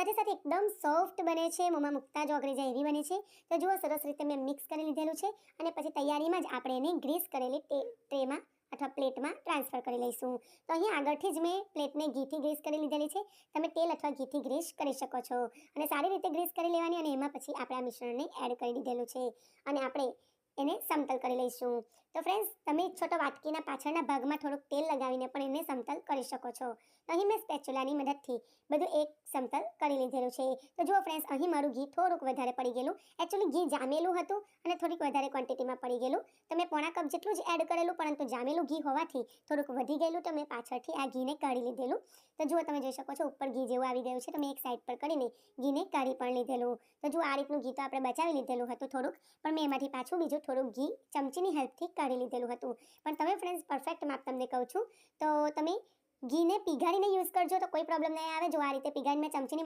સાથે સાથે એકદમ સોફ્ટ બને છે, મોંમાં મૂકતા જ ઓગળી જાય એવી બને છે, તો જુઓ સરસ રીતે મેં મિક્સ કરી લીધેલું છે અને પછી તૈયારીમાં જ આપણે એને ગ્રીસ કરેલી ટ્રેમાં અથવા પ્લેટમાં ટ્રાન્સફર કરી લઈશું. તો અહીં આગળથી જ મેં પ્લેટને ઘીથી ગ્રીસ કરી લીધેલી છે. તમે તેલ અથવા ઘીથી ગ્રીસ કરી શકો છો. અને સારી રીતે ગ્રીસ કરી લેવાની અને એમાં પછી આપણે આ મિશ્રણને એડ કરી દીધેલું છે. અને આપણે એને સમતલ કરી લઈશું. તો ફ્રેન્ડ્સ તમે ઈચ્છો વાટકીના પાછળના ભાગમાં થોડુંક તેલ લગાવીને પણ એને સમતલ કરી શકો છો. અહીં મેં સ્પેચ્યુલાની મદદથી બધું એક સમતલ કરી લીધેલું છે. તો જુઓ ફ્રેન્ડ્સ અહીં મારું ઘી થોડુંક વધારે પડી ગયેલું. એકચ્યુઅલી ઘી જામેલું હતું અને થોડીક વધારે ક્વોન્ટિટીમાં પડી ગયેલું. તો મેં પોણા કપ જેટલું જ એડ કરેલું, પરંતુ જામેલું ઘી હોવાથી થોડુંક વધી ગયેલું તો મેં પાછળથી આ ઘીને કાઢી લીધેલું. તો જુઓ, તમે જોઈ શકો છો, ઉપર ઘી જેવું આવી ગયું છે. તો મેં એક સાઈડ પર કરીને ઘીને કાઢી પણ લીધેલું. તો જુઓ, આ રીતનું ઘી તો આપણે બચાવી લીધેલું હતું થોડુંક, પણ મેં એમાંથી પાછું બીજું થોડુંક ઘી ચમચીની હેલ્પથી કાઢી લીધેલું હતું. પણ તમે ફ્રેન્ડ્સ પરફેક્ટ માપ તમને કહું છું. તો તમે ઘીને પીગાડીને યુઝ કરજો તો કોઈ પ્રોબ્લેમ નહીં આવે. જો આ રીતે પીગાડીને ચમચીની